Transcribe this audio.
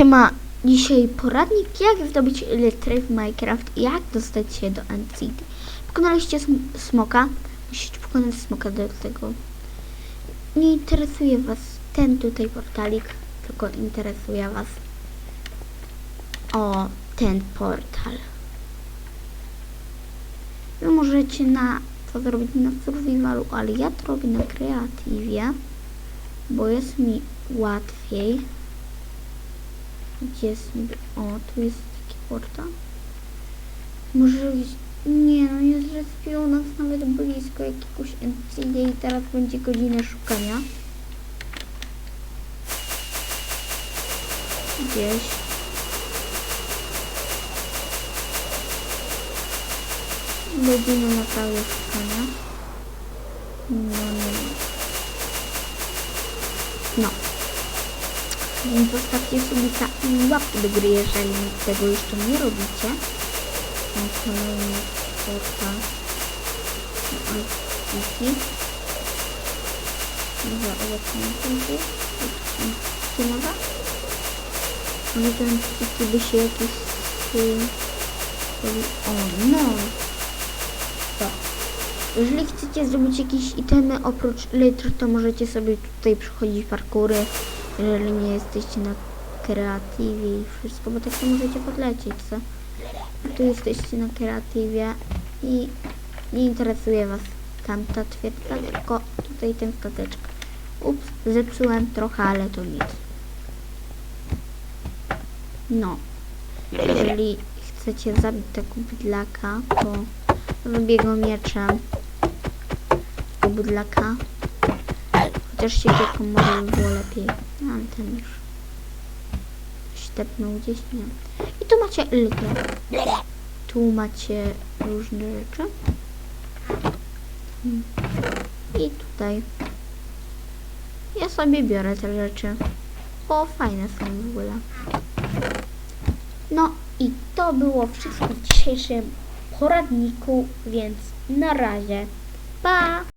Siema, dzisiaj poradnik jak zdobyć elektryk w Minecraft i jak dostać się do End City. Pokonaliście sm smoka, musicie pokonać smoka do tego. Nie interesuje was ten tutaj portalik, tylko interesuje was o ten portal. Wy możecie na to zrobić na survivalu, ale ja to robię na kreatywie, bo jest mi łatwiej. Gdzie jest niby... O, tu jest taki portal. Może. Nie no, nie zrespiło nas nawet blisko jakiegoś NCD i teraz będzie godzina szukania. Gdzieś. Godzina naprawdę szukania. No, nie. No. Zostawcie sobie ta łapkę do gry, jeżeli tego jeszcze nie robicie. Kolejny portal. Alpiki. Dobra, obecnie będzie. Skinowa. Ale ten Alpiki by się jakiś... y, O, no. To. Jeżeli chcecie zrobić jakieś itemy oprócz litr, to możecie sobie tutaj przychodzić parkury, jeżeli nie jesteście na kreatywie i wszystko, bo tak to możecie podlecieć, co? Tu jesteście na kreatywie i nie interesuje was tamta twierdza, tylko tutaj ten stateczek. Ups, zepsułem trochę, ale to nic. No. Jeżeli chcecie zabić tego bydlaka, to wybiegł mieczem tego bydlaka. Chociaż się może by było lepiej. Ale ten już śtepnął gdzieś, nie. I tu macie lgę. Tu macie różne rzeczy. I tutaj. Ja sobie biorę te rzeczy. Bo fajne są w ogóle. No i to było wszystko w dzisiejszym poradniku, więc na razie. Pa!